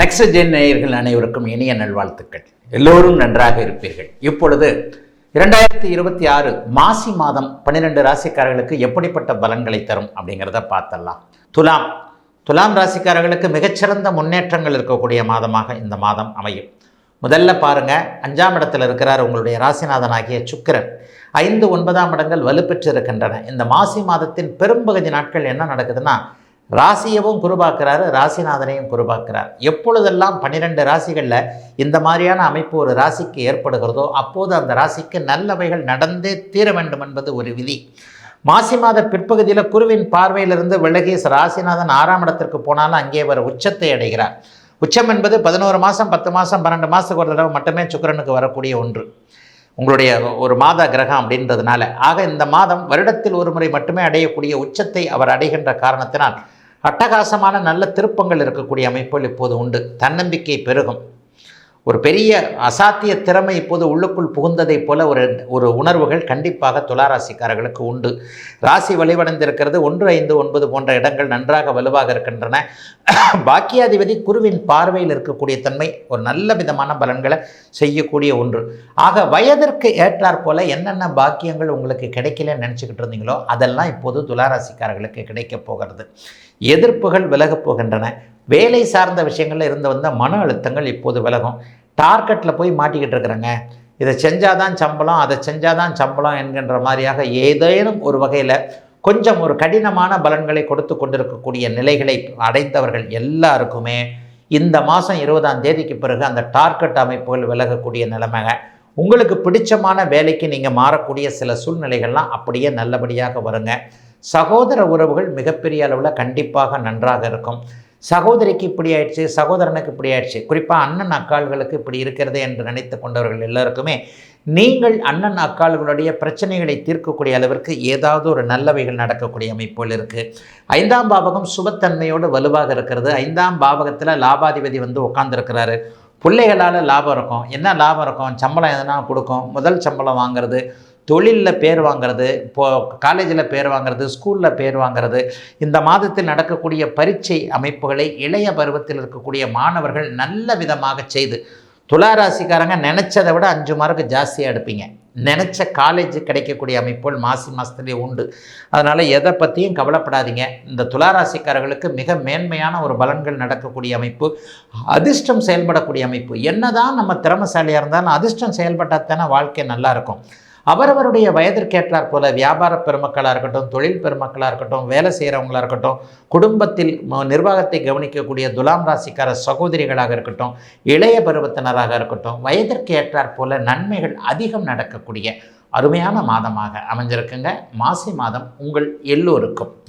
Next gen நேயர்கள் அனைவருக்கும் இனிய நல்வாழ்த்துக்கள். எல்லோரும் நன்றாக இருப்பீர்கள். இப்பொழுது இரண்டாயிரத்தி இருபத்தி ஆறு மாசி மாதம் பன்னிரெண்டு ராசிக்காரர்களுக்கு எப்படிப்பட்ட பலன்களை தரும் அப்படிங்கிறத பார்த்தலாம் துலாம் துலாம் ராசிக்காரர்களுக்கு மிகச்சிறந்த முன்னேற்றங்கள் இருக்கக்கூடிய மாதமாக இந்த மாதம் அமையும். முதல்ல பாருங்கள் அஞ்சாம் இடத்தில் இருக்கிறார் உங்களுடைய ராசிநாதனாகிய சுக்கிரன். ஐந்து ஒன்பதாம் இடங்கள் வலுப்பெற்று இருக்கின்றன இந்த மாசி மாதத்தின் பெரும்பகுதி நாட்கள் என்ன நடக்குதுன்னா ராசியவும் குருபாக்குறாரு ராசிநாதனையும் குருபாக்குறார் எப்பொழுதெல்லாம் பன்னிரெண்டு ராசிகளில் இந்த மாதிரியான அமைப்பு ஒரு ராசிக்கு ஏற்படுகிறதோ அப்போது அந்த ராசிக்கு நல்லவைகள் நடந்தே தீர வேண்டும் என்பது ஒரு விதி. மாசி மாத பிற்பகுதியில் குருவின் பார்வையிலிருந்து விலகி ராசிநாதன் ஆறாம் இடத்திற்கு போனாலும் அங்கே அவர் உச்சத்தை அடைகிறார். உச்சம் என்பது பதினோரு மாதம் பத்து மாதம் பன்னெண்டு மாதத்துக்கு ஒரு தடவை மட்டுமே சுக்கிரனுக்கு வரக்கூடிய ஒன்று. உங்களுடைய ஒரு மாத கிரகம் அப்படின்றதுனால. ஆக இந்த மாதம் வருடத்தில் ஒரு முறை மட்டுமே அடையக்கூடிய உச்சத்தை அவர் அடைகின்ற காரணத்தினால் அட்டகாசமான நல்ல திருப்பங்கள் இருக்கக்கூடிய அமைப்புகள் இப்போது உண்டு. தன்னம்பிக்கை பெருகும். ஒரு பெரிய அசாத்திய திறமை இப்போது உள்ளுக்குள் புகுந்ததைப் போல ஒரு ஒரு உணர்வுகள் கண்டிப்பாக துளாராசிக்காரர்களுக்கு உண்டு. ராசி வலிவடைந்திருக்கிறது. ஒன்று ஐந்து ஒன்பது போன்ற இடங்கள் நன்றாக வலுவாக இருக்கின்றன. பாக்கியாதிபதி குருவின் பார்வையில் இருக்கக்கூடிய தன்மை ஒரு நல்ல விதமான பலன்களை செய்யக்கூடிய ஒன்று. ஆக வயதிற்கு ஏற்றாற் போல என்னென்ன பாக்கியங்கள் உங்களுக்கு கிடைக்கலன்னு நினச்சிக்கிட்டு இருந்தீங்களோ அதெல்லாம் இப்போது துளாராசிக்காரர்களுக்கு கிடைக்கப் போகிறது. எதிர்ப்புகள் விலகப் போகின்றன. வேலை சார்ந்த விஷயங்களில் இருந்து வந்த மன அழுத்தங்கள் இப்போது விலகும். டார்கெட்டில் போய் மாட்டிக்கிட்டு இருக்கிறேங்க. இதை செஞ்சால் தான் சம்பளம் அதை செஞ்சால் தான் சம்பளம் என்கின்ற மாதிரியாக ஏதேனும் ஒரு வகையில் கொஞ்சம் ஒரு கடினமான பலன்களை கொடுத்து கொண்டிருக்கக்கூடிய நிலைகளை அடைந்தவர்கள் எல்லாருக்குமே இந்த மாதம் இருபதாம் தேதிக்கு பிறகு அந்த டார்கெட் அமைப்புகள் விலகக்கூடிய நிலைமைங்க. உங்களுக்கு பிடிச்சமான வேலைக்கு நீங்கள் மாறக்கூடிய சில சூழ்நிலைகள்லாம் அப்படியே நல்லபடியாக வருங்க. சகோதர உறவுகள் மிகப்பெரிய அளவில் கண்டிப்பாக நன்றாக இருக்கும். சகோதரிக்கு இப்படி ஆயிடுச்சு சகோதரனுக்கு இப்படி ஆயிடுச்சு. குறிப்பாக அண்ணன் அக்காள்களுக்கு இப்படி இருக்கிறது என்று நினைத்து கொண்டவர்கள் எல்லாருக்குமே நீங்கள் அண்ணன் அக்காள்களுடைய பிரச்சனைகளை தீர்க்கக்கூடிய அளவிற்கு ஏதாவது ஒரு நல்லவைகள் நடக்கக்கூடிய அமைப்புகள் இருக்குது ஐந்தாம் பாவகம் சுபத்தன்மையோடு வலுவாக இருக்கிறது. ஐந்தாம் பாவகத்தில் லாபாதிபதி வந்து உட்காந்துருக்கிறாரு பிள்ளைகளால் லாபம் இருக்கும். என்ன லாபம் இருக்கும்? சம்பளம் எதனா கொடுக்கும்? முதல் சம்பளம் வாங்குறது. தொழிலில் பேர் வாங்குறது இப்போ காலேஜில் பேர் வாங்குறது ஸ்கூலில் பேர் வாங்குறது இந்த மாதத்தில் நடக்கக்கூடிய பரீட்சை அமைப்புகளை இளைய பருவத்தில் இருக்கக்கூடிய மாணவர்கள் நல்ல விதமாக செய்து துளாராசிக்காரங்க நினச்சதை விட அஞ்சு மார்க்கு ஜாஸ்தியாக எடுப்பீங்க. நினச்ச காலேஜ் கிடைக்கக்கூடிய அமைப்புகள் மாசி மாதத்துலேயே உண்டு. அதனால் எதை பற்றியும் கவலைப்படாதீங்க. இந்த துளாராசிக்காரர்களுக்கு மிக மேன்மையான ஒரு பலன்கள் நடக்கக்கூடிய அமைப்பு அதிர்ஷ்டம் செயல்படக்கூடிய அமைப்பு. என்னதான் நம்ம திறமசாலியாக இருந்தாலும் அதிர்ஷ்டம் செயல்பட்டால் தானே வாழ்க்கை நல்லாயிருக்கும் அவரவருடைய வயதிற்கேற்றாற் போல வியாபார பெருமக்களாக இருக்கட்டும் தொழில் பெருமக்களாக இருக்கட்டும் வேலை செய்கிறவங்களாக இருக்கட்டும் குடும்பத்தில் நிர்வாகத்தை கவனிக்கக்கூடிய துலாம் ராசிக்கார சகோதரிகளாக இருக்கட்டும் இளைய பருவத்தினராக இருக்கட்டும் வயதிற்கு ஏற்றாற் போல நன்மைகள் அதிகம் நடக்கக்கூடிய அருமையான மாதமாக அமைஞ்சிருக்குங்க. மாசி மாதம் உங்கள் எல்லோருக்கும்.